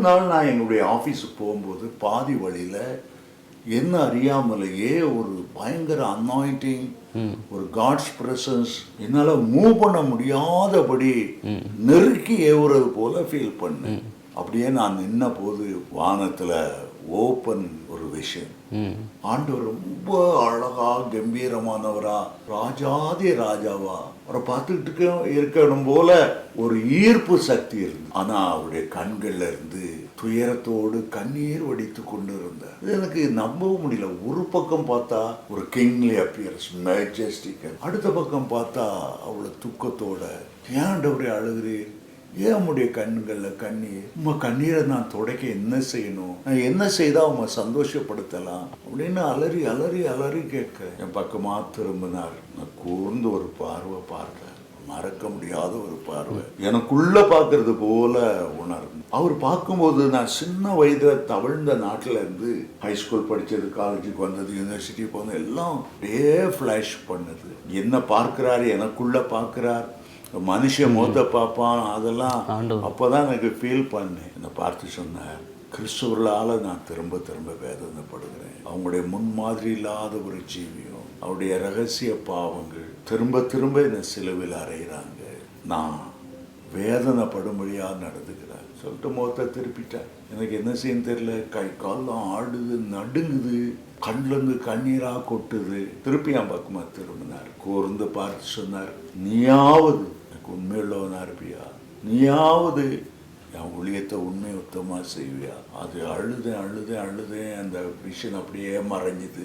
நாள் நான் என்னுடைய ஆஃபீஸுக்கு போகும்போது பாதி வழியில் என்ன அறியாமலேயே ஒரு பயங்கர அனாயிண்டிங் ஒரு காட்ஸ் பிரசன்ஸ் என்னால் மூவ் பண்ண முடியாதபடி நெருக்கி ஏவுறது போல ஃபீல் பண்ணேன். அப்படியே நான் நின்ன போது வானத்தில் ஓப்பன் ஒரு விஷயம். ஆண்டவர் ரொம்ப அழகா கம்பீரமானவரா ராஜாதி ராஜாவா. அவரை பார்த்துக்கிட்டு இருக்க- இருக்கணும் போல ஒரு ஈர்ப்பு சக்தி இருந்து ஆனா அவருடைய கண்கள்ல இருந்து துயரத்தோடு கண்ணீர் வடித்து கொண்டு இருந்தார் எனக்கு நம்பவும் முடியல. ஒரு பக்கம் பார்த்தா ஒரு கிங்லி அப்பியர்ஸ் மேஜஸ்டிக் அடுத்த பக்கம் பார்த்தா அவ்வளவு துக்கத்தோட ஏன் அழுகிறீர்? ஏன் உம்முடைய கண்களில் கண்ணீர்? உங்கள் கண்ணீரை நான் துடைக்க என்ன செய்யணும்? நான் என்ன செய்தால் உங்க சந்தோஷப்படுத்தலாம்? அப்படின்னு அலறி அலறி அலறி கேட்க. என் பக்கமாக திரும்பினார். நான் கூர்ந்து ஒரு பார்வை பார்த்தேன். மறக்க முடியாத ஒரு பார்வை. எனக்குள்ள பார்க்கறது போல உணர்ந்து அவர் பார்க்கும்போது நான் சின்ன வயதில் தவழ்ந்த நாட்டில் இருந்து ஹை ஸ்கூல் காலேஜுக்கு வந்தது யூனிவர்சிட்டி போனது எல்லாம் அப்படியே ஃப்ளாஷ் பண்ணுது. என்ன பார்க்கிறார்? எனக்குள்ள பார்க்கிறார். மனுஷன் மோத்த பார்ப்பான் அதெல்லாம் ஆண்டவர். அப்போதான் எனக்கு ஃபீல் பண்ணேன். என்னை பார்த்து சொன்னார் கிறிஸ்துவர்களால் நான் திரும்ப திரும்ப வேதனைப்படுகிறேன். அவங்களுடைய முன்மாதிரி இல்லாத ஒரு ஜீவியம் அவருடைய ரகசிய பாவங்கள் திரும்ப திரும்ப என்னை சிலுவில் அறையிறாங்க. நான் வேதனைப்படும்படியாக நடந்துக்கிறேன். சொல்லிட்டு முகத்தை திருப்பிட்டேன். எனக்கு என்ன செய்யணும் தெரியல. கை கால்லாம் ஆடுது நடுங்குது கண்ணிலேருந்து கண்ணீராக கொட்டுது. திருப்பி என் பக்கமாக திரும்பினார். கூர்ந்து பார்த்து சொன்னார் நீயாவது இருப்பியா நீயாவது என் ஊழியத்தை உண்மை உத்தமாக செய்வியா? அது அழுதேன் அழுதேன் அழுதேன் அந்த விஷன் அப்படியே மறைஞ்சுது.